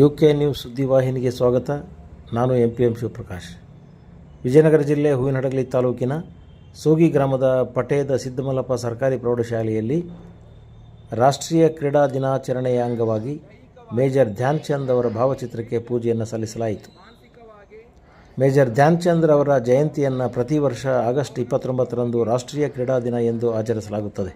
U K news ಸುದ್ದಿವಾಹಿನಿಗೆ ಸ್ವಾಗತ. ನಾನು M P M Shivaprakash. Vijayanagara ಜಿಲ್ಲೆ ಹೂವಿನಹಡಗಲಿ ತಾಲೂಕಿನ ಸೋಗಿ ಗ್ರಾಮದ ಪಟೇದ ಸಿದ್ದಮಲ್ಲಪ್ಪ ಸರ್ಕಾರಿ ಪ್ರೌಢಶಾಲೆಯಲ್ಲಿ ರಾಷ್ಟ್ರೀಯ ಕ್ರೀಡಾ ದಿನಾಚರಣೆಯ ಅಂಗವಾಗಿ ಮೇಜರ್ ಧ್ಯಾನ್ ಚಂದ್ ಅವರ ಭಾವಚಿತ್ರಕ್ಕೆ ಪೂಜೆಯನ್ನು ಸಲ್ಲಿಸಲಾಯಿತು. ಮೇಜರ್ ಧ್ಯಾನ್ ಚಂದ್ ಅವರ ಜಯಂತಿಯನ್ನು ಪ್ರತಿ ವರ್ಷ ಆಗಸ್ಟ್ ಇಪ್ಪತ್ತೊಂಬತ್ತರಂದು ರಾಷ್ಟ್ರೀಯ ಕ್ರೀಡಾ ದಿನ ಎಂದು ಆಚರಿಸಲಾಗುತ್ತದೆ.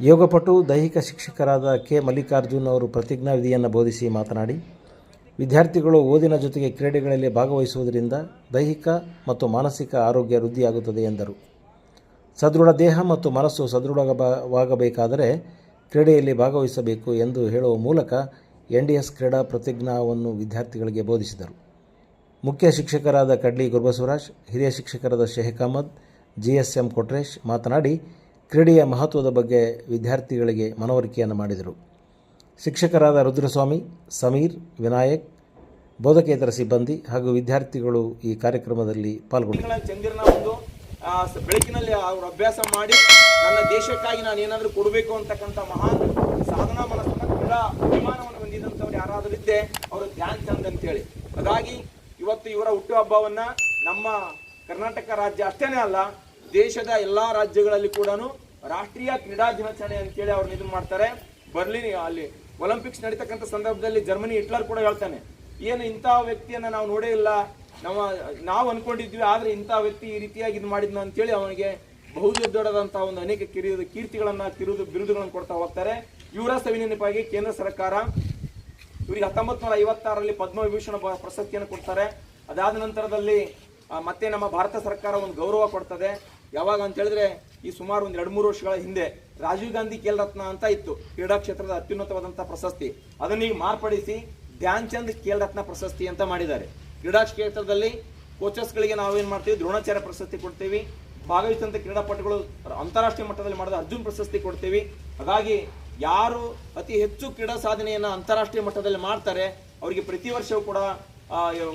ಯೋಗಪಟು ದೈಹಿಕ ಶಿಕ್ಷಕರಾದ ಕೆ ಮಲ್ಲಿಕಾರ್ಜುನ್ ಅವರು ಪ್ರತಿಜ್ಞಾ ವಿಧಿಯನ್ನು ಬೋಧಿಸಿ ಮಾತನಾಡಿ, ವಿದ್ಯಾರ್ಥಿಗಳು ಓದಿನ ಜೊತೆಗೆ ಕ್ರೀಡೆಗಳಲ್ಲಿ ಭಾಗವಹಿಸುವುದರಿಂದ ದೈಹಿಕ ಮತ್ತು ಮಾನಸಿಕ ಆರೋಗ್ಯ ವೃದ್ಧಿಯಾಗುತ್ತದೆ ಎಂದರು. ಸದೃಢ ದೇಹ ಮತ್ತು ಮನಸ್ಸು ಸದೃಢವಾಗಬೇಕಾದರೆ ಕ್ರೀಡೆಯಲ್ಲಿ ಭಾಗವಹಿಸಬೇಕು ಎಂದು ಹೇಳುವ ಮೂಲಕ ಎನ್ ಡಿ ಎಸ್ ಕ್ರೀಡಾ ಪ್ರತಿಜ್ಞಾವನ್ನು ವಿದ್ಯಾರ್ಥಿಗಳಿಗೆ ಬೋಧಿಸಿದರು. ಮುಖ್ಯ ಶಿಕ್ಷಕರಾದ ಕಡ್ಲಿ ಗುರ್ಬಸವರಾಜ್, ಹಿರಿಯ ಶಿಕ್ಷಕರಾದ Sheikh Ahmed, G S M Kotresh ಮಾತನಾಡಿ ಕ್ರೀಡೆಯ ಮಹತ್ವದ ಬಗ್ಗೆ ವಿದ್ಯಾರ್ಥಿಗಳಿಗೆ ಮನವರಿಕೆಯನ್ನು ಮಾಡಿದರು. ಶಿಕ್ಷಕರಾದ ರುದ್ರಸ್ವಾಮಿ, ಸಮೀರ್, ವಿನಾಯಕ್, ಬೋಧಕೇತರ ಸಿಬ್ಬಂದಿ ಹಾಗೂ ವಿದ್ಯಾರ್ಥಿಗಳು ಈ ಕಾರ್ಯಕ್ರಮದಲ್ಲಿ ಪಾಲ್ಗೊಂಡರು ತಿಂಗಳ ಚಂದಿರನ ಒಂದು ಬೆಳಕಿನಲ್ಲಿ ಅವರು ಅಭ್ಯಾಸ ಮಾಡಿ ನನ್ನ ದೇಶಕ್ಕಾಗಿ ನಾನು ಏನಾದರೂ ಕೊಡಬೇಕು ಅಂತಕ್ಕಂಥ ಮಹಾನ್ ಸಾಧನಾ ಮನಸ್ಸನ್ನು ಕ್ರೀಡಾ ಅಭಿಮಾನವನ್ನು ಹೊಂದಿದಂಥವ್ರು ಯಾರಾದರೂ ಇದ್ದೆ ಅವರು ಧ್ಯಾನ್ ಚಂದ್ ಅಂತೇಳಿ. ಹಾಗಾಗಿ ಇವತ್ತು ಇವರ ಹುಟ್ಟುಹಬ್ಬವನ್ನು ನಮ್ಮ ಕರ್ನಾಟಕ ರಾಜ್ಯ ಅಷ್ಟೇ ಅಲ್ಲ ದೇಶದ ಎಲ್ಲಾ ರಾಜ್ಯಗಳಲ್ಲಿ ಕೂಡ ರಾಷ್ಟ್ರೀಯ ಕ್ರೀಡಾ ದಿನಾಚರಣೆ ಅಂತೇಳಿ ಅವ್ರನ್ನ ಇದನ್ನ ಮಾಡ್ತಾರೆ. ಬರ್ಲಿನ್ ಅಲ್ಲಿ ಒಲಿಂಪಿಕ್ಸ್ ನಡೀತಕ್ಕಂಥ ಸಂದರ್ಭದಲ್ಲಿ ಜರ್ಮನಿ ಹಿಟ್ಲರ್ ಕೂಡ ಹೇಳ್ತಾನೆ, ಏನು ಇಂಥ ವ್ಯಕ್ತಿಯನ್ನ ನಾವು ನೋಡೇ ಇಲ್ಲ. ನಮ್ಮ, ನಾವು ಅನ್ಕೊಂಡಿದ್ವಿ, ಆದರೆ ಇಂಥ ವ್ಯಕ್ತಿ ಈ ರೀತಿಯಾಗಿ ಇದು ಮಾಡಿದ್ನ ಅಂತೇಳಿ ಅವನಿಗೆ ಬಹು ದೊಡ್ಡದಾದಂತಹ ಒಂದು ಅನೇಕ ಕಿರಿಯ ಕೀರ್ತಿಗಳನ್ನ, ಕಿರುದು, ಬಿರುದುಗಳನ್ನು ಕೊಡ್ತಾ ಹೋಗ್ತಾರೆ. ಇವರ ಸವಿನೆನಪಾಗಿ ಕೇಂದ್ರ ಸರ್ಕಾರ ಇವರಿಗೆ ಹತ್ತೊಂಬತ್ತು ನೂರ ಐವತ್ತಾರರಲ್ಲಿ ಪದ್ಮವಿಭೂಷಣ ಪ್ರಶಸ್ತಿಯನ್ನು ಕೊಡ್ತಾರೆ. ಅದಾದ ನಂತರದಲ್ಲಿ ಮತ್ತೆ ನಮ್ಮ ಭಾರತ ಸರ್ಕಾರ ಒಂದು ಗೌರವ ಕೊಡ್ತದೆ. ಯಾವಾಗ ಅಂತ ಹೇಳಿದ್ರೆ ಈ ಸುಮಾರು ಒಂದು ಎರಡು ಮೂರು ವರ್ಷಗಳ ಹಿಂದೆ ರಾಜೀವ್ ಗಾಂಧಿ ಖೇಲ್ ರತ್ನ ಅಂತ ಇತ್ತು. ಕ್ರೀಡಾ ಕ್ಷೇತ್ರದ ಅತ್ಯುನ್ನತವಾದಂಥ ಪ್ರಶಸ್ತಿ. ಅದನ್ನ ಈಗ ಮಾರ್ಪಡಿಸಿ ಧ್ಯಾನ್ ಚಂದ್ ಖೇಲ್ ರತ್ನ ಪ್ರಶಸ್ತಿ ಅಂತ ಮಾಡಿದ್ದಾರೆ. ಕ್ರೀಡಾ ಕ್ಷೇತ್ರದಲ್ಲಿ ಕೋಚಸ್ಗಳಿಗೆ ನಾವೇನು ಮಾಡ್ತೀವಿ? ದ್ರೋಣಾಚಾರ್ಯ ಪ್ರಶಸ್ತಿ ಕೊಡ್ತೀವಿ. ಭಾಗವಹಿಸಿದಂಥ ಕ್ರೀಡಾಪಟುಗಳು ಅಂತಾರಾಷ್ಟ್ರೀಯ ಮಟ್ಟದಲ್ಲಿ ಮಾಡಿದ ಅರ್ಜುನ್ ಪ್ರಶಸ್ತಿ ಕೊಡ್ತೀವಿ. ಹಾಗಾಗಿ ಯಾರು ಅತಿ ಹೆಚ್ಚು ಕ್ರೀಡಾ ಸಾಧನೆಯನ್ನ ಅಂತಾರಾಷ್ಟ್ರೀಯ ಮಟ್ಟದಲ್ಲಿ ಮಾಡ್ತಾರೆ, ಅವರಿಗೆ ಪ್ರತಿ ವರ್ಷವೂ ಕೂಡ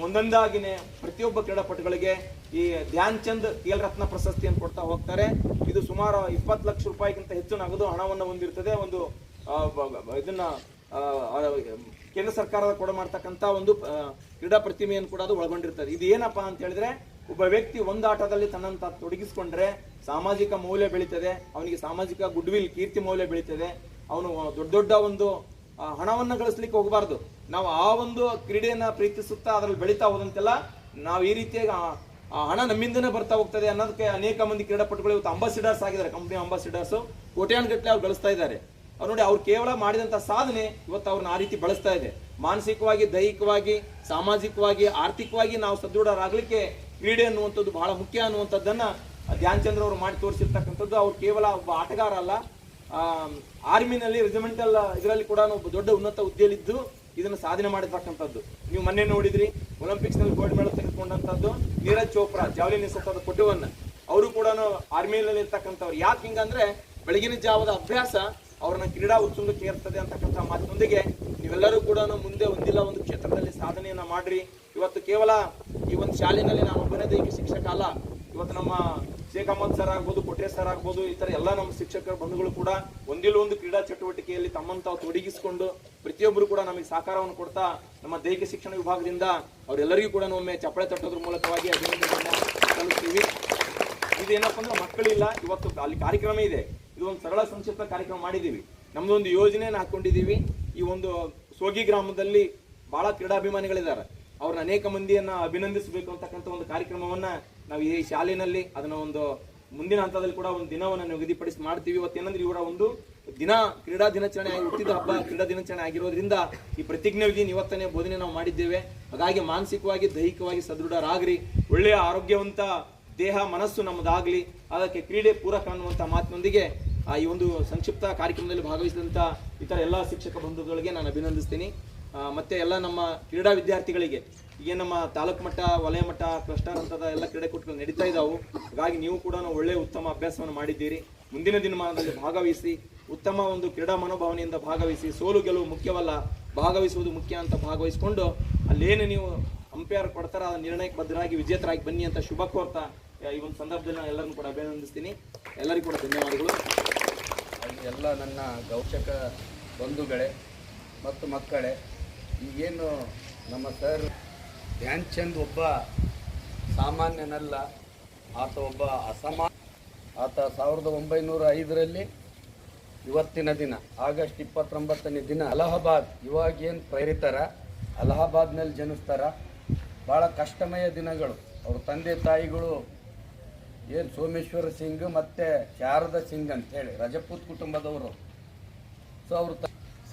ಒಂದೊಂದಾಗಿನೇ ಪ್ರತಿಯೊಬ್ಬ ಕ್ರೀಡಾಪಟುಗಳಿಗೆ ಈ ಧ್ಯಾನ್ ಚಂದ್ ಖೇಲ್ ರತ್ನ ಪ್ರಶಸ್ತಿಯನ್ನು ಕೊಡ್ತಾ ಹೋಗ್ತಾರೆ. ಇದು ಸುಮಾರು ಇಪ್ಪತ್ತು ಲಕ್ಷ ರೂಪಾಯಿಗಿಂತ ಹೆಚ್ಚು ನಗದು ಹಣವನ್ನು ಹೊಂದಿರ್ತದೆ. ಒಂದು ಇದನ್ನ ಕೇಂದ್ರ ಸರ್ಕಾರದ ಕೊಡ ಮಾಡ್ತಕ್ಕಂಥ ಒಂದು ಕ್ರೀಡಾ ಪ್ರತಿಮೆಯನ್ನು ಕೂಡ ಅದು ಒಳಗೊಂಡಿರ್ತದೆ. ಇದು ಏನಪ್ಪಾ ಅಂತ ಹೇಳಿದ್ರೆ, ಒಬ್ಬ ವ್ಯಕ್ತಿ ಒಂದು ಆಟದಲ್ಲಿ ತನ್ನಂತ ತೊಡಗಿಸ್ಕೊಂಡ್ರೆ ಸಾಮಾಜಿಕ ಮೌಲ್ಯ ಬೆಳೀತದೆ. ಅವನಿಗೆ ಸಾಮಾಜಿಕ ಗುಡ್ವಿಲ್, ಕೀರ್ತಿ ಮೌಲ್ಯ ಬೆಳೀತದೆ. ಅವನು ದೊಡ್ಡ ದೊಡ್ಡ ಒಂದು ಹಣವನ್ನ ಗಳಿಸ್ಲಿಕ್ಕೆ ಹೋಗಬಾರ್ದು. ನಾವು ಆ ಒಂದು ಕ್ರೀಡೆಯನ್ನ ಪ್ರೀತಿಸುತ್ತಾ ಅದರಲ್ಲಿ ಬೆಳೀತಾ ಹೋದಂತೆಲ್ಲ ನಾವು ಈ ರೀತಿಯಾಗಿ ಹಣ ನಮ್ಮಿಂದನೇ ಬರ್ತಾ ಹೋಗ್ತದೆ ಅನ್ನೋದಕ್ಕೆ ಅನೇಕ ಮಂದಿ ಕ್ರೀಡಾಪಟುಗಳು ಇವತ್ತು ಅಂಬಾಸಿಡರ್ಸ್ ಆಗಿದ್ದಾರೆ. Company ambassadors. ಕೋಟ್ಯಾನ್ಗಟ್ಲೆ ಅವ್ರು ಗಳಿಸ್ತಾ ಇದ್ದಾರೆ. ಅವ್ರು ನೋಡಿ ಅವ್ರು ಕೇವಲ ಮಾಡಿದಂಥ ಸಾಧನೆ ಇವತ್ತು ಅವ್ರನ್ನ ಆ ರೀತಿ ಬಳಸ್ತಾ ಇದೆ. ಮಾನಸಿಕವಾಗಿ, ದೈಹಿಕವಾಗಿ, ಸಾಮಾಜಿಕವಾಗಿ, ಆರ್ಥಿಕವಾಗಿ ನಾವು ಸದೃಢರಾಗಲಿಕ್ಕೆ ಕ್ರೀಡೆ ಅನ್ನುವಂಥದ್ದು ಬಹಳ ಮುಖ್ಯ ಅನ್ನುವಂಥದ್ದನ್ನು ಧ್ಯಾನ್ ಚಂದ್ರ ಅವರು ಮಾಡಿ ತೋರಿಸಿರ್ತಕ್ಕಂಥದ್ದು. ಅವ್ರು ಕೇವಲ ಒಬ್ಬ ಆಟಗಾರ ಅಲ್ಲ. ಆರ್ಮಿನಲ್ಲಿ ರೆಜಿಮೆಂಟಲ್ ಇದರಲ್ಲಿ ಕೂಡ ಒಬ್ಬ ದೊಡ್ಡ ಉನ್ನತ ಹುದ್ದೆಯಲ್ಲಿದ್ದು ಇದನ್ನು ಸಾಧನೆ ಮಾಡಿರ್ತಕ್ಕಂಥದ್ದು. ನೀವು ಮೊನ್ನೆ ನೋಡಿದ್ರಿ ಒಲಿಂಪಿಕ್ಸ್ನಲ್ಲಿ ಗೋಲ್ಡ್ ಮೆಡಲ್ ತೆಗೆದುಕೊಂಡಂಥದ್ದು ನೀರಜ್ ಚೋಪ್ರಾ, ಜಾವ್ಲಿನ್ ಎಸೆತದ ಪಟುವನ್ನ. ಅವರು ಕೂಡ ಆರ್ಮಿನಲ್ಲಿ ಇರ್ತಕ್ಕಂಥವ್ರು ಯಾಕೆ ಹಿಂಗಂದ್ರೆ ಬೆಳಗಿನ ಜಾವದ ಅಭ್ಯಾಸ ಅವ್ರನ್ನ ಕ್ರೀಡಾ ಉತ್ಸವಕ್ಕೆ ಏರ್ತದೆ ಅಂತಕ್ಕಂಥ ಮಾತಿನೊಂದಿಗೆ ನೀವೆಲ್ಲರೂ ಕೂಡ ಮುಂದೆ ಒಂದಿಲ್ಲ ಒಂದು ಕ್ಷೇತ್ರದಲ್ಲಿ ಸಾಧನೆಯನ್ನ ಮಾಡ್ರಿ. ಇವತ್ತು ಕೇವಲ ಈ ಒಂದು ಶಾಲೆಯಲ್ಲಿ ನಾವು ಒಬ್ಬನೇ ದೈಹಿಕ ಶಿಕ್ಷಕ ಅಲ್ಲ, ಇವತ್ತು ನಮ್ಮ ಶೇಖ್ ಸರ್ ಆಗ್ಬೋದು, ಕೊಟ್ರೆ ಸರ್ ಆಗ್ಬೋದು, ಈ ತರ ಎಲ್ಲ ನಮ್ಮ ಶಿಕ್ಷಕ ಬಂಧುಗಳು ಕೂಡ ಒಂದಿಲ್ಲ ಒಂದು ಕ್ರೀಡಾ ಚಟುವಟಿಕೆಯಲ್ಲಿ ತಮ್ಮನ್ನು ತಾವು ತೊಡಗಿಸಿಕೊಂಡು ಪ್ರತಿಯೊಬ್ಬರು ಕೂಡ ನಮಗೆ ಸಹಕಾರವನ್ನು ಕೊಡ್ತಾ ನಮ್ಮ ದೈಹಿಕ ಶಿಕ್ಷಣ ವಿಭಾಗದಿಂದ ಅವರೆಲ್ಲರಿಗೂ ಕೂಡ ಒಮ್ಮೆ ಚಪ್ಪಳೆ ತಟ್ಟೋದ್ರ ಮೂಲಕವಾಗಿ ಅಭಿನಂದನೆಯನ್ನ ಸಲ್ಲಿಸ್ತೀವಿ. ಇದೇನಪ್ಪ ಅಂದ್ರೆ ಮಕ್ಕಳಿಲ್ಲ, ಇವತ್ತು ಅಲ್ಲಿ ಕಾರ್ಯಕ್ರಮ ಇದೆ. ಇದು ಒಂದು ಸರಳ ಸಂಕ್ಷಿಪ್ತ ಕಾರ್ಯಕ್ರಮ ಮಾಡಿದ್ದೀವಿ. ನಮ್ದೊಂದು ಯೋಜನೆಯನ್ನು ಹಾಕೊಂಡಿದ್ದೀವಿ. ಈ ಒಂದು ಸೋಗಿ ಗ್ರಾಮದಲ್ಲಿ ಬಹಳ ಕ್ರೀಡಾಭಿಮಾನಿಗಳಿದ್ದಾರೆ. ಅವ್ರನ್ನ ಅನೇಕ ಮಂದಿಯನ್ನ ಅಭಿನಂದಿಸಬೇಕು ಅಂತಕ್ಕಂಥ ಒಂದು ಕಾರ್ಯಕ್ರಮವನ್ನ ನಾವು ಈ ಶಾಲೆಯಲ್ಲಿ ಅದನ್ನ ಒಂದು ಮುಂದಿನ ಹಂತದಲ್ಲಿ ಕೂಡ ಒಂದು ದಿನವನ್ನು ನಿಗದಿಪಡಿಸಿ ಮಾಡ್ತೀವಿ. ಇವತ್ತೇನಂದ್ರೆ ಇವರ ಒಂದು ದಿನ ಕ್ರೀಡಾ ದಿನಾಚರಣೆ ಹುಟ್ಟಿದ ಹಬ್ಬ. ಕ್ರೀಡಾ ದಿನಾಚರಣೆ ಆಗಿರೋದ್ರಿಂದ ಈ ಪ್ರತಿಜ್ಞೆ ವಿಧಿ ಇವತ್ತನೇ ಬೋಧನೆ ನಾವು ಮಾಡಿದ್ದೇವೆ. ಹಾಗಾಗಿ ಮಾನಸಿಕವಾಗಿ, ದೈಹಿಕವಾಗಿ ಸದೃಢರಾಗ್ರಿ. ಒಳ್ಳೆಯ ಆರೋಗ್ಯವಂತ ದೇಹ, ಮನಸ್ಸು ನಮ್ಮದಾಗ್ಲಿ ಅದಕ್ಕೆ ಕ್ರೀಡೆ ಪೂರಕ ಅನ್ನುವಂಥ ಮಾತಿನೊಂದಿಗೆ ಈ ಒಂದು ಸಂಕ್ಷಿಪ್ತ ಕಾರ್ಯಕ್ರಮದಲ್ಲಿ ಭಾಗವಹಿಸಿದಂಥ ಇತರ ಎಲ್ಲ ಶಿಕ್ಷಕ ಬಂಧುಗಳಿಗೆ ನಾನು ಅಭಿನಂದಿಸ್ತೀನಿ. ಮತ್ತೆ ಎಲ್ಲ ನಮ್ಮ ಕ್ರೀಡಾ ವಿದ್ಯಾರ್ಥಿಗಳಿಗೆ ಈಗ ನಮ್ಮ ತಾಲೂಕು ಮಟ್ಟ, ವಲಯ ಮಟ್ಟ ಕ್ಲಸ್ಟರ್ ಹಂತದ ಎಲ್ಲ ಕ್ರೀಡಾಕೂಟಗಳು ನಡೀತಾ ಇದ್ದಾವು ಹಾಗಾಗಿ ನೀವು ಕೂಡ ಒಳ್ಳೆಯ ಉತ್ತಮ ಅಭ್ಯಾಸವನ್ನು ಮಾಡಿದ್ದೀರಿ. ಮುಂದಿನ ದಿನಮಾನದಲ್ಲಿ ಭಾಗವಹಿಸಿ, ಉತ್ತಮ ಒಂದು ಕ್ರೀಡಾ ಮನೋಭಾವನೆಯಿಂದ ಭಾಗವಹಿಸಿ, ಸೋಲು ಗೆಲುವು ಮುಖ್ಯವಲ್ಲ, ಭಾಗವಹಿಸುವುದು ಮುಖ್ಯ ಅಂತ ಭಾಗವಹಿಸಿಕೊಂಡು, ಅಲ್ಲೇನು ನೀವು ಅಂಪೈರ್ ಕೊಡ್ತಾರ ಆ ನಿರ್ಣಯಕ್ಕೆ ಬದ್ಧರಾಗಿ ವಿಜೇತರಾಗಿ ಬನ್ನಿ ಅಂತ ಶುಭ ಕೋರ್ತಾ, ಈ ಒಂದು ಸಂದರ್ಭದಲ್ಲಿ ನಾನು ಎಲ್ಲರನ್ನು ಕೂಡ ಅಭಿನಂದಿಸ್ತೀನಿ. ಎಲ್ಲರಿಗೂ ಕೂಡ ಧನ್ಯವಾದಗಳು. ಎಲ್ಲ ನನ್ನ ಗೌಚಕ ಬಂಧುಗಳೇ ಮತ್ತು ಮಕ್ಕಳೇ, ಈಗೇನು ನಮ್ಮ ಸರ್ ಧ್ಯಾನ್ ಚಂದ್ ಒಬ್ಬ ಸಾಮಾನ್ಯನಲ್ಲ, ಆತ ಒಬ್ಬ ಅಸಮಾ, ಆತ ಸಾವಿರದ ಒಂಬೈನೂರ ಐದರಲ್ಲಿ ಇವತ್ತಿನ ದಿನ, ಆಗಸ್ಟ್ ಇಪ್ಪತ್ತೊಂಬತ್ತನೇ ದಿನ ಅಲಹಾಬಾದ್. ಇವಾಗೇನು ಪ್ರೇರಿತಾರ? ಅಲಹಾಬಾದ್ನಲ್ಲಿ ಜನಿಸ್ತಾರ. ಭಾಳ ಕಷ್ಟಮಯ ದಿನಗಳು. ಅವ್ರ ತಂದೆ ತಾಯಿಗಳು ಏನು ಸೋಮೇಶ್ವರ ಸಿಂಗ್ ಮತ್ತು ಶಾರದಾ ಸಿಂಗ್ ಅಂತ ಹೇಳಿ, ರಜಪೂತ್ ಕುಟುಂಬದವರು. ಸೊ ಅವರು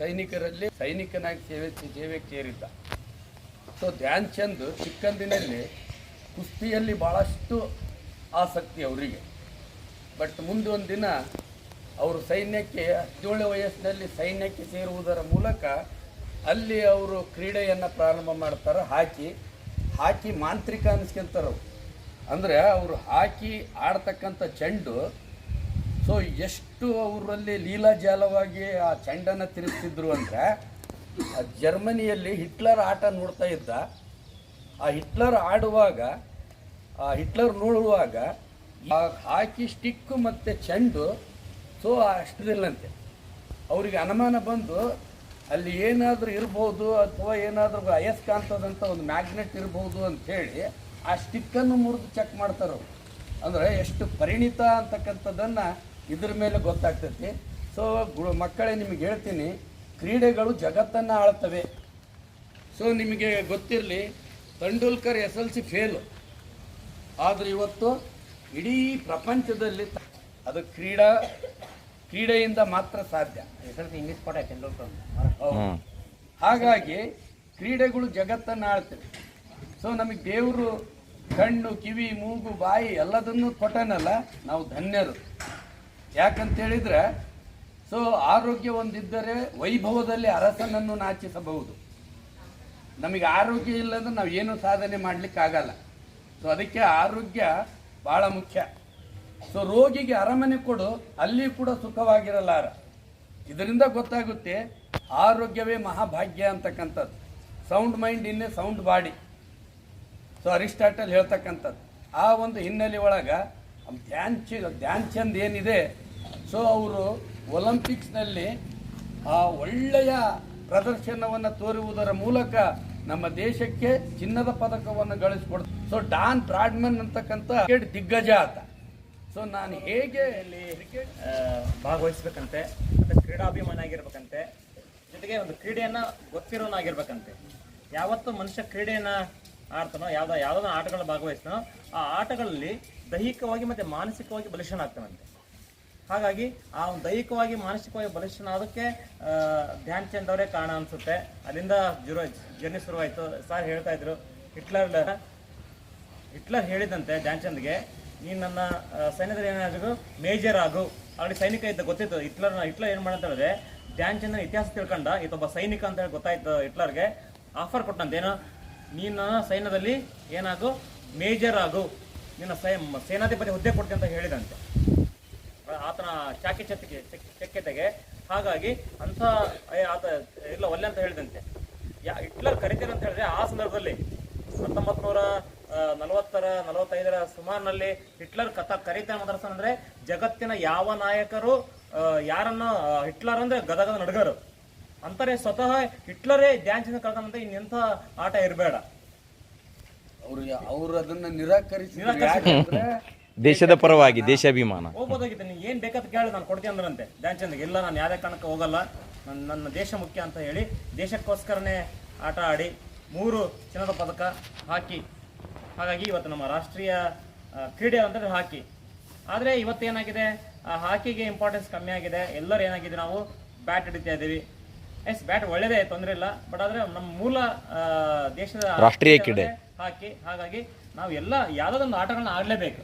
ಸೈನಿಕರಲ್ಲಿ ಸೈನಿಕನಾಗಿ ಸೇವೆ ಸೇವೆಗೆ ಸೇರಿದ್ದ ಸೊ ಧ್ಯಾನ್ ಚಂದ್ ಚಿಕ್ಕಂದಿನಲ್ಲಿ ಕುಸ್ತಿಯಲ್ಲಿ ಭಾಳಷ್ಟು ಆಸಕ್ತಿ ಅವರಿಗೆ. ಬಟ್ ಮುಂದೆ ಒಂದು ದಿನ ಅವರು ಸೈನ್ಯಕ್ಕೆ ಹದಿನೇಳು ವಯಸ್ಸಿನಲ್ಲಿ ಸೈನ್ಯಕ್ಕೆ ಸೇರುವುದರ ಮೂಲಕ ಅಲ್ಲಿ ಅವರು ಕ್ರೀಡೆಯನ್ನು ಪ್ರಾರಂಭ ಮಾಡ್ತಾರೆ, ಹಾಕಿ ಹಾಕಿ ಮಾಂತ್ರಿಕ ಅನ್ನಿಸ್ಕೊಂತಾರೆ ಅವರು. ಅಂದರೆ ಅವರು ಹಾಕಿ ಆಡ್ತಕ್ಕಂಥ ಚೆಂಡು, ಸೊ ಎಷ್ಟು ಅವರಲ್ಲಿ ಲೀಲಾಜಾಲವಾಗಿ ಆ ಚೆಂಡನ್ನು ತಿರುಗಿಸಿದ್ರು ಅಂದರೆ ಜರ್ಮನಿಯಲ್ಲಿ ಹಿಟ್ಲರ್ ಆಟ ನೋಡ್ತಾ ಇದ್ದ. ಆ ಹಿಟ್ಲರ್ ಆಡುವಾಗ, ಆ ಹಿಟ್ಲರ್ ನೋಡುವಾಗ ಆ ಹಾಕಿ ಸ್ಟಿಕ್ಕು ಮತ್ತು ಚೆಂಡು ಸೊ ಅಷ್ಟದಿಲ್ಲಂತೆ ಅವರಿಗೆ ಅನುಮಾನ ಬಂದು ಅಲ್ಲಿ ಏನಾದರೂ ಇರ್ಬೋದು ಅಥವಾ ಏನಾದರೂ ಅಯಸ್ಕಾಂತದಂಥ ಒಂದು ಮ್ಯಾಗ್ನೆಟ್ ಇರ್ಬೋದು ಅಂಥೇಳಿ ಆ ಸ್ಟಿಕ್ಕನ್ನು ಮುರಿದು ಚೆಕ್ ಮಾಡ್ತಾರೆ ಅವರು. ಅಂದರೆ ಎಷ್ಟು ಪರಿಣಿತ ಅಂತಕ್ಕಂಥದ್ದನ್ನು ಇದ್ರ ಮೇಲೆ ಗೊತ್ತಾಗ್ತೈತಿ. ಸೊ ಮಕ್ಕಳೇ ನಿಮಗೆ ಹೇಳ್ತೀನಿ ಕ್ರೀಡೆಗಳು ಜಗತ್ತನ್ನು ಆಳ್ತವೆ. ಸೊ ನಿಮಗೆ ಗೊತ್ತಿರಲಿ Tendulkar S L C fail ಆದರೆ ಇವತ್ತು ಇಡೀ ಪ್ರಪಂಚದಲ್ಲಿ ಅದು ಕ್ರೀಡಾ ಕ್ರೀಡೆಯಿಂದ ಮಾತ್ರ ಸಾಧ್ಯ. ಇಂಗ್ಲೀಷ್ ಪಾಠ ತೆಂಡೂಲ್ಕರ್ ಹೌದು. ಹಾಗಾಗಿ ಕ್ರೀಡೆಗಳು ಜಗತ್ತನ್ನು ಆಳ್ತವೆ. ಸೊ ನಮಗೆ ದೇವರು ಕಣ್ಣು ಕಿವಿ ಮೂಗು ಬಾಯಿ ಎಲ್ಲದನ್ನು ಕೊಟ್ಟನಲ್ಲ ನಾವು ಧನ್ಯರು. ಯಾಕಂತ ಹೇಳಿದ್ರೆ ಸೊ ಆರೋಗ್ಯ ಒಂದಿದ್ದರೆ ವೈಭವದಲ್ಲಿ ಅರಸನನ್ನು ನಾಚಿಸಬಹುದು. ನಮಗೆ ಆರೋಗ್ಯ ಇಲ್ಲಂದ್ರೆ ನಾವು ಏನು ಸಾಧನೆ ಮಾಡಲಿಕ್ಕಾಗಲ್ಲ. ಸೊ ಅದಕ್ಕೆ ಆರೋಗ್ಯ ಭಾಳ ಮುಖ್ಯ. ಸೊ ರೋಗಿಗೆ ಅರಮನೆ ಕೊಡು, ಅಲ್ಲಿ ಕೂಡ ಸುಖವಾಗಿರಲಾರ ಇದರಿಂದ ಗೊತ್ತಾಗುತ್ತೆ ಆರೋಗ್ಯವೇ ಮಹಾಭಾಗ್ಯ ಅಂತಕ್ಕಂಥದ್ದು. Sound mind in a sound body. So Aristotle ಹೇಳ್ತಕ್ಕಂಥದ್ದು. ಆ ಒಂದು ಹಿನ್ನೆಲೆ ಒಳಗೆ ಧ್ಯಾನ್ ಚಂದ್ ಏನಿದೆ, ಸೊ ಅವರು ಒಲಿಂಪಿಕ್ಸ್ನಲ್ಲಿ ಆ ಒಳ್ಳೆಯ ಪ್ರದರ್ಶನವನ್ನು ತೋರುವುದರ ಮೂಲಕ ನಮ್ಮ ದೇಶಕ್ಕೆ ಚಿನ್ನದ ಪದಕವನ್ನು ಗಳಿಸ್ಕೊಡ್ತಾರೆ ಸೊ ಡಾನ್ ಬ್ರಾಡ್ಮನ್ ಅಂತಕ್ಕಂಥ ಕ್ರಿಕೆಟ್ ದಿಗ್ಗಜ ಆತ. ಸೊ ನಾನು ಹೇಗೆ ಕ್ರಿಕೆಟ್ ಆ, ಭಾಗವಹಿಸ್ಬೇಕಂತೆ ಮತ್ತು ಕ್ರೀಡಾಭಿಮಾನಿ ಆಗಿರ್ಬೇಕಂತೆ ಜೊತೆಗೆ ಒಂದು ಕ್ರೀಡೆಯನ್ನು ಗೊತ್ತಿರೋನಾಗಿರ್ಬೇಕಂತೆ ಯಾವತ್ತು ಮನುಷ್ಯ ಕ್ರೀಡೆಯನ್ನ ಆಡ್ತಾನೋ ಯಾವ್ದೋ ಯಾವ್ದೋ ಆಟಗಳ ಭಾಗವಹಿಸ್ತಾನೋ ಆ ಆಟಗಳಲ್ಲಿ ದೈಹಿಕವಾಗಿ ಮತ್ತು ಮಾನಸಿಕವಾಗಿ ಬಲಿಷ್ಠನಾಗ್ತಾನಂತೆ. ಹಾಗಾಗಿ ಆ ಒಂದು ದೈಹಿಕವಾಗಿ, ಮಾನಸಿಕವಾಗಿ ಬಲಿಷ್ಠನ ಅದಕ್ಕೆ ಧ್ಯಾನ್ ಚಂದ್ ಅವರೇ ಕಾರಣ ಅನ್ಸುತ್ತೆ. ಅಲ್ಲಿಂದ ಜುರ ಜರ್ನಿ ಶುರುವಾಯಿತು. ಸರ್ ಹೇಳ್ತಾ ಇದ್ರು, ಹಿಟ್ಲರ್ ಹಿಟ್ಲರ್ ಹೇಳಿದಂತೆ ಧ್ಯಾನ್ಚಂದ್ಗೆ ನೀನು ನನ್ನ ಸೈನ್ಯದಲ್ಲಿ ಏನಾದ್ರು ಮೇಜರ್ ಆಗು. ಅವ್ರಿಗೆ ಸೈನಿಕ ಇದ್ದ ಗೊತ್ತಿತ್ತು, ಹಿಟ್ಲರ್ ಹಿಟ್ಲರ್ ಏನು ಹೇಳಿದ್ರೆ ಧ್ಯಾನ್ಚಂದ್ನ ಇತಿಹಾಸ ತಿಳ್ಕೊಂಡ ಈತೊಬ್ಬ ಸೈನಿಕ ಅಂತ ಹೇಳಿ ಗೊತ್ತಾಯ್ತು ಹಿಟ್ಲರ್ಗೆ, ಆಫರ್ ಕೊಟ್ಟಂತೆ ಏನು ನೀನು ನನ್ನ ಸೈನ್ಯದಲ್ಲಿ ಏನಾಗು, ಮೇಜರ್ ಆಗು. ನಿನ್ನ ಸೈ ಸೇನಾಧಿಪತಿ ಹುದ್ದೆ ಕೊಡ್ತೀನಿ ಅಂತ ಹೇಳಿದಂತೆ. ಆತನ ಚಾಕಿ ಚತ್ತಿಗೆ ಚೆಕ್ಕೆತೆಗೆ ಹಾಗಾಗಿ ಅಂತ ಏ, ಆತ ಇಲ್ಲ ಒಲ್ಲೆ ಅಂತ ಹೇಳಿದಂತೆ. ಯಾ ಹಿಟ್ಲರ್ ಕರಿತಾರೆ ಅಂತ ಹೇಳಿದ್ರೆ ಆ ಸಂದರ್ಭದಲ್ಲಿ ಹತ್ತೊಂಬತ್ತು ನೂರ ನಲವತ್ತರ ನಲವತ್ತೈದರ ಸುಮಾರಿನಲ್ಲಿ ಹಿಟ್ಲರ್ ಕಥಾ ಕರೀತಾನೆ ಅಂದ್ರೆ ಜಗತ್ತಿನ ಯಾವ ನಾಯಕರು ಯಾರನ್ನ ಹಿಟ್ಲರ್ ಅಂದ್ರೆ ಗದಗದ ನಡ್ಗರು. ಅಂತಾರೆ ಸ್ವತಃ ಹಿಟ್ಲರೇ ಧ್ಯಾನ್ ಚಂದ್ರ ಕಳ್ತಾನಂತ ಇನ್ನೆಂಥ ಆಟ ಇರಬೇಡ. ಅವರು ಅವರು ಅದನ್ನ ನಿರಾಕರಿಸಿ ದೇಶದ ಪರವಾಗಿ ದೇಶಾಭಿಮಾನ. ಹೋಗ್ಬೋದಾಗಿತ್ತು ನೀನು ಏನ್ ಬೇಕಂತ ಕೇಳಿ ನಾನು ಕೊಡ್ತೀನಿ ಅಂದ್ರಂತೆ. ಧ್ಯಾನ್ ಚಂದ್ಗೆ ಇಲ್ಲ ನಾನು ಯಾವುದೇ ಕಾರಣಕ್ಕೆ ಹೋಗಲ್ಲ. ನನ್ನ ನನ್ನ ದೇಶ ಮುಖ್ಯ ಅಂತ ಹೇಳಿ ದೇಶಕ್ಕೋಸ್ಕರನೇ ಆಟ ಆಡಿ ಮೂರು ಚಿನ್ನದ ಪದಕ ಹಾಕಿ. ಹಾಗಾಗಿ ಇವತ್ತು ನಮ್ಮ ರಾಷ್ಟ್ರೀಯ ಕ್ರೀಡೆ ಅಂತಂದ್ರೆ ಹಾಕಿ. ಆದರೆ ಇವತ್ತೇನಾಗಿದೆ ಆ ಹಾಕಿಗೆ ಇಂಪಾರ್ಟೆನ್ಸ್ ಕಮ್ಮಿ ಆಗಿದೆ. ಎಲ್ಲರೂ ಏನಾಗಿದೆ ನಾವು? ಬ್ಯಾಟ್ ಹಿಡಿತಾ ಇದ್ದೀವಿ. ಎಸ್ ಬ್ಯಾಟ್ ಒಳ್ಳೇದೇ ತೊಂದರೆ ಇಲ್ಲ. ಬಟ್ ಆದರೆ ನಮ್ಮ ಮೂಲ ದೇಶದ ರಾಷ್ಟ್ರೀಯ ಕ್ರೀಡೆ. ಹಾಕಿ. ಹಾಗಾಗಿ ನಾವು ಎಲ್ಲ ಯಾವುದೊಂದು ಆಟಗಳನ್ನ ಆಡಲೇಬೇಕು.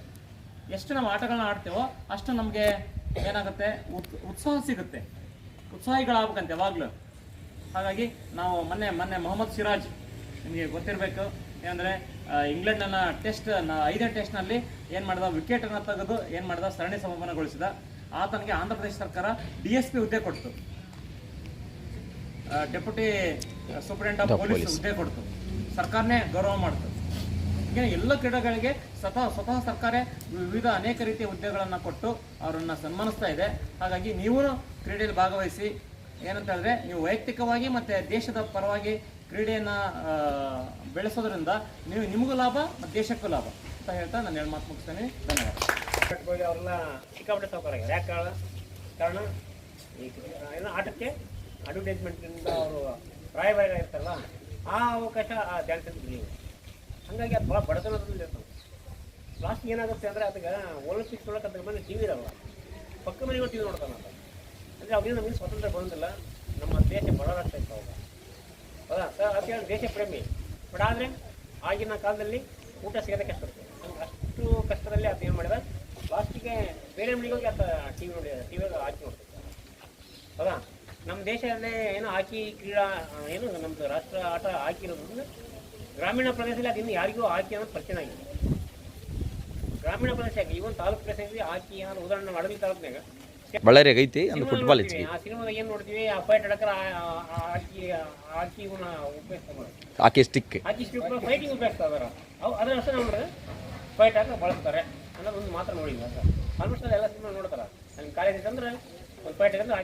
ಎಷ್ಟು ನಾವು ಆಟಗಳನ್ನ ಆಡ್ತೇವೋ ಅಷ್ಟು ನಮಗೆ ಏನಾಗುತ್ತೆ? ಉತ್- ಉತ್ಸಾಹ ಸಿಗುತ್ತೆ. ಉತ್ಸಾಹಿಗಳಾಗ್ಬೇಕಂತೆ ಯಾವಾಗಲೂ. ಹಾಗಾಗಿ ನಾವು ಮೊನ್ನೆ ಮೊನ್ನೆ ಮೊಹಮ್ಮದ್ ಸಿರಾಜ್ ನಿಮಗೆ ಗೊತ್ತಿರಬೇಕು. ಏನಂದರೆ ಇಂಗ್ಲೆಂಡ್ನ ಟೆಸ್ಟ್ ಐದನೇ ಟೆಸ್ಟ್ನಲ್ಲಿ ಏನು ಮಾಡಿದ? ವಿಕೆಟನ್ನು ತೆಗೆದು ಏನು ಮಾಡಿದ? ಸರಣಿ ಸಮಾಪನಗೊಳಿಸಿದ ಆತನಿಗೆ ಆಂಧ್ರ ಪ್ರದೇಶ ಸರ್ಕಾರ ಡಿ ಎಸ್ ಪಿ ಹುದ್ದೆ ಕೊಡ್ತು. Deputy superintendent of police. ಹುದ್ದೆ ಕೊಡ್ತು. ಸರ್ಕಾರನೇ ಗೌರವ ಮಾಡ್ತು. ಹೀಗೆ ಎಲ್ಲ ಕ್ರೀಡೆಗಳಿಗೆ ಸ್ವತಃ ಸ್ವತಃ ಸರ್ಕಾರ ವಿವಿಧ ಅನೇಕ ರೀತಿಯ ಹುದ್ದೆಗಳನ್ನು ಕೊಟ್ಟು ಅವರನ್ನು ಸನ್ಮಾನಿಸ್ತಾ ಇದೆ. ಹಾಗಾಗಿ ನೀವು ಕ್ರೀಡೆಯಲ್ಲಿ ಭಾಗವಹಿಸಿ. ಏನಂತ ಹೇಳಿದ್ರೆ ನೀವು ವೈಯಕ್ತಿಕವಾಗಿ ಮತ್ತು ದೇಶದ ಪರವಾಗಿ ಕ್ರೀಡೆಯನ್ನು ಬೆಳೆಸೋದ್ರಿಂದ ನೀವು ನಿಮಗೂ ಲಾಭ ಮತ್ತು ದೇಶಕ್ಕೂ ಲಾಭ ಅಂತ ಹೇಳ್ತಾ ನಾನು ಎರಡು ಮಾತು ಮುಗಿಸ್ತೇನೆ. ಧನ್ಯವಾದ. ಕಟ್ಬೋದು ಅವ್ರನ್ನ ಸಿಕ್ಕಾಪಟ್ಟೆ ಯಾಕೆ ಕಾರಣ? ಕಾರಣ ಆಟಕ್ಕೆ ಅಡ್ವರ್ಟೈಸ್ಮೆಂಟಿಂದ ಅವರು ಪ್ರಾಯವಾಗಿ ಇರ್ತಾರಲ್ಲ ಆ ಅವಕಾಶ ಆ ಜಾಗದಲ್ಲಿ ಹಾಗಾಗಿ ಅದು ಭಾಳ ಬಡತನದಲ್ಲಿ ಇರ್ತವೆ ಲಾಸ್ಟ್ ಏನಾಗುತ್ತೆ ಅಂದರೆ ಅದಕ್ಕೆ ಒಲಿಂಪಿಕ್ಸ್ ಒಳಗೆ ಅದ್ರ ಮನೆ ಟಿ ವಿ ಇರಲ್ಲ. ಪಕ್ಕ ಮನೆಗೂ ಟಿವಿ ನೋಡ್ತಾನೆ ಅಂತ ಅಂದರೆ ಅವ್ರಿಗೆ ನಮಗೆ ಸ್ವಾತಂತ್ರ್ಯ ಬಂದಿಲ್ಲ. ನಮ್ಮ ದೇಶ ಬಡರಾಗ್ತಾ ಇತ್ತು ಅವಾಗ. ಹೌದಾ ಸರ್ ಅತಿ ದೇಶ ಪ್ರೇಮಿ? ಬಟ್ ಆದರೆ ಆಗಿನ ಕಾಲದಲ್ಲಿ ಊಟ ಸಿಗೋದಕ್ಕೆ ಕಷ್ಟ ಇರ್ತದೆ ಅಷ್ಟು ಕಷ್ಟದಲ್ಲಿ ಅದು ಏನು ಮಾಡಿದ? ಲಾಸ್ಟಿಗೆ ಬೇರೆ ಮನೆಗೆ ಹೋಗಿ ಆತ ಟಿ ವಿ ನೋಡಿ ಟಿ ವಿಯಾಗ ಹಾಕಿ ನೋಡ್ತಿದ್ದ ಹೌದಾ ನಮ್ಮ ದೇಶದಲ್ಲೇ ಏನು ಹಾಕಿ ಕ್ರೀಡಾ, ಏನು ನಮ್ಮದು ರಾಷ್ಟ್ರ ಆಟ ಹಾಕಿ ಇರೋದ್ರಿಂದ ಗ್ರಾಮೀಣ ಪ್ರದೇಶದಲ್ಲಿ ಅದಿನ್ನು ಯಾರಿಗೂ ಹಾಕಿ ಅನ್ನೋದು ಪರಿಚಯ ಆಗಿದೆ. ಗ್ರಾಮೀಣ ಪ್ರದೇಶ ಇವನ್ ತಾಲೂಕು ಪ್ರದೇಶದಲ್ಲಿ ಆಕಿ ಅನ್ನೋ ಉದಾಹರಣೆ ಮಾಡಲಿ ತಾಲೂಕಿನಾಗ. ಬಳ್ಳಾರಿ ಐತಿ ಅಂದ್ರೆ ಫುಟ್ಬಾಲ್. ಹೆಚ್ಚಿಗೆ ಆ ಸಿನಿಮಾದಾಗ ಏನು ನೋಡ್ತೀವಿ? ಆ ಫೈಟ್ ಆಡಕ್ರ ಆಕಿ ಆಕಿ ಇವನ್ನ ಉಪಯೋಗಿಸ್ತಾರೆ ಆಕಿ ಸ್ಟಿಕ್ ಹಾಕಿ ಸ್ಟಿಕ್ ಫೈಟಿಂಗ್ ಉಪಯೋಗಿಸ್ತಾ ಇದಾರೆ ಅವು ಅದ್ರ ಅಷ್ಟೇ ನೋಡಿದ್ರೆ ಫೈಟ್ ಹಾಕಿ ಬಳಸ್ತಾರೆ ಅನ್ನೋದು ಒಂದು ಮಾತ್ರ ನೋಡಿಲ್ಲ ಆಲ್ಮೋಸ್ಟ್ ಎಲ್ಲ ಸಿನಿಮಾ ನೋಡ್ತಾರೆ. ಅಲ್ಲಿ ಕಾಲೇಜ್ ಅಂದ್ರೆ ಒಂದು ಫೈಟ್ ಅಂದ್ರೆ